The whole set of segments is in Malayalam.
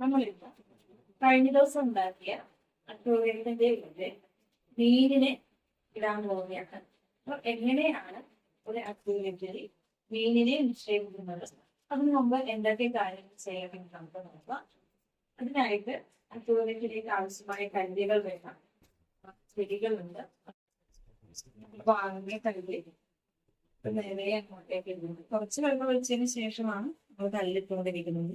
നമ്മളിപ്പോ കഴിഞ്ഞ ദിവസം ഉണ്ടാക്കിയ അക്രോറിയത്തിന്റെ ഉള്ളിൽ മീനിനെ ഇടാൻ പോവുകയാണ്. അപ്പൊ എങ്ങനെയാണ് ഒരു അക്രോറിയത്തിൽ മീനിനെ നിക്ഷേപിക്കുന്നത്? അതിന് മുമ്പ് എന്തൊക്കെ കാര്യങ്ങൾ ചെയ്യണമെന്ന് നമുക്ക് നോക്കാം. അതിനായിട്ട് അക്രോറിയത്തിലേക്ക് ആവശ്യമായ കല്ലുകൾ വേണം. ചെടികളുണ്ട് വാങ്ങിയ കല്ല് നേരെ അങ്ങോട്ടേക്ക് കുറച്ച് വെള്ളം ഒഴിച്ചതിന് ശേഷമാണ് നമ്മൾ കല്ലിട്ടുകൊണ്ടിരിക്കുന്നത്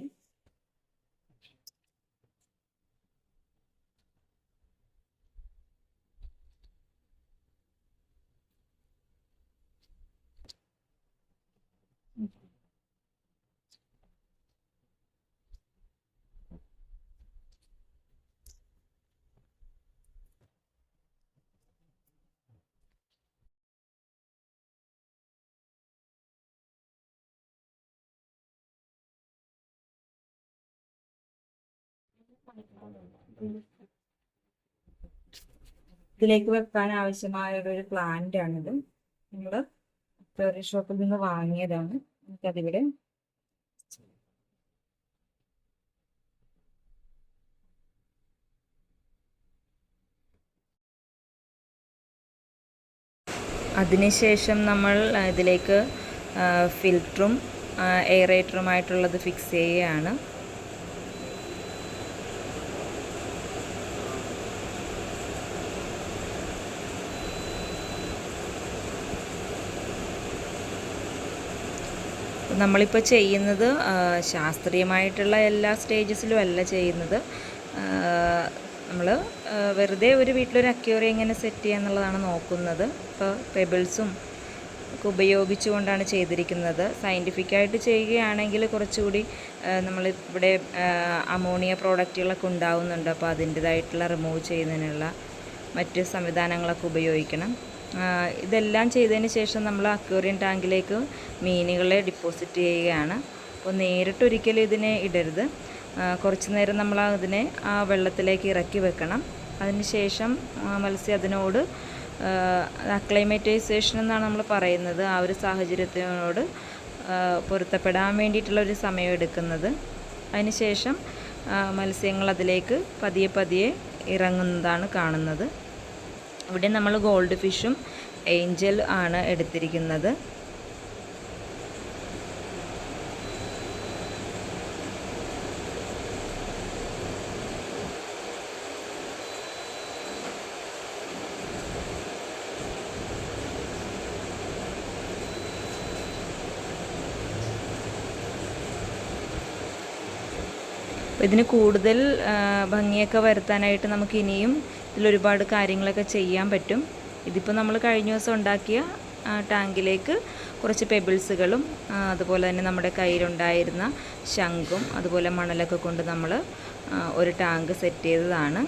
ഇതിലേക്ക് വെക്കാൻ ആവശ്യമായ ഒരു പ്ലാന്റ് ആണിത്. നമ്മൾ ഫ്ലവറി ഷോപ്പിൽ നിന്ന് വാങ്ങിയതാണ്. നമുക്കതിവിടെ അതിനുശേഷം നമ്മൾ ഇതിലേക്ക് ഫിൽറ്ററും എയറേറ്ററുമായിട്ടുള്ളത് ഫിക്സ് ചെയ്യുകയാണ്. നമ്മളിപ്പോൾ ചെയ്യുന്നത് ശാസ്ത്രീയമായിട്ടുള്ള എല്ലാ സ്റ്റേജസിലും അല്ല ചെയ്യുന്നത്. നമ്മൾ വെറുതെ ഒരു വീട്ടിലൊരു അക്യൂറി എങ്ങനെ സെറ്റ് ചെയ്യുക എന്നുള്ളതാണ് നോക്കുന്നത്. ഇപ്പോൾ പെബിൾസും ഒക്കെ ഉപയോഗിച്ചുകൊണ്ടാണ് ചെയ്തിരിക്കുന്നത്. സയന്റിഫിക്കായിട്ട് ചെയ്യുകയാണെങ്കിൽ കുറച്ചുകൂടി നമ്മൾ ഇവിടെ അമോണിയ പ്രോഡക്റ്റുകളൊക്കെ ഉണ്ടാവുന്നുണ്ട്. അപ്പോൾ അതിന്റെതായിട്ടുള്ള റിമൂവ് ചെയ്യുന്നതിനുള്ള മറ്റ് സംവിധാനങ്ങളൊക്കെ ഉപയോഗിക്കണം. ഇതെല്ലാം ചെയ്തതിന് ശേഷം നമ്മൾ അക്വേറിയം ടാങ്കിലേക്ക് മീനുകളെ ഡിപ്പോസിറ്റ് ചെയ്യുകയാണ്. അപ്പോൾ നേരിട്ടൊരിക്കലും ഇതിനെ ഇടരുത്. കുറച്ച് നേരം നമ്മൾ അതിനെ ആ വെള്ളത്തിലേക്ക് ഇറക്കി വെക്കണം. അതിനുശേഷം ശേഷം മത്സ്യം അതിനോട് അക്ലൈമറ്റൈസേഷൻ എന്നാണ് നമ്മൾ പറയുന്നത്. ആ ഒരു സാഹചര്യത്തിനോട് പൊരുത്തപ്പെടാൻ വേണ്ടിയിട്ടുള്ള ഒരു സമയം എടുക്കുന്നത്. അതിനുശേഷം ശേഷം മത്സ്യങ്ങൾ അതിലേക്ക് പതിയെ പതിയെ ഇറങ്ങുന്നതാണ് കാണുന്നത്. ഇവിടെ നമ്മൾ ഗോൾഡ് ഫിഷും ഏഞ്ചൽ ആണ് എടുത്തിരിക്കുന്നത്. അപ്പോൾ ഇതിന് കൂടുതൽ ഭംഗിയൊക്കെ വരുത്താനായിട്ട് നമുക്ക് ഇനിയും ഇതിലൊരുപാട് കാര്യങ്ങളൊക്കെ ചെയ്യാൻ പറ്റും. ഇതിപ്പോൾ നമ്മൾ കഴിഞ്ഞ ദിവസം ഉണ്ടാക്കിയ ടാങ്കിലേക്ക് കുറച്ച് പെബിൾസുകളും അതുപോലെ തന്നെ നമ്മുടെ കയ്യിലുണ്ടായിരുന്ന ശംഖും അതുപോലെ മണലൊക്കെ കൊണ്ട് നമ്മൾ ഒരു ടാങ്ക് സെറ്റ് ചെയ്തതാണ്.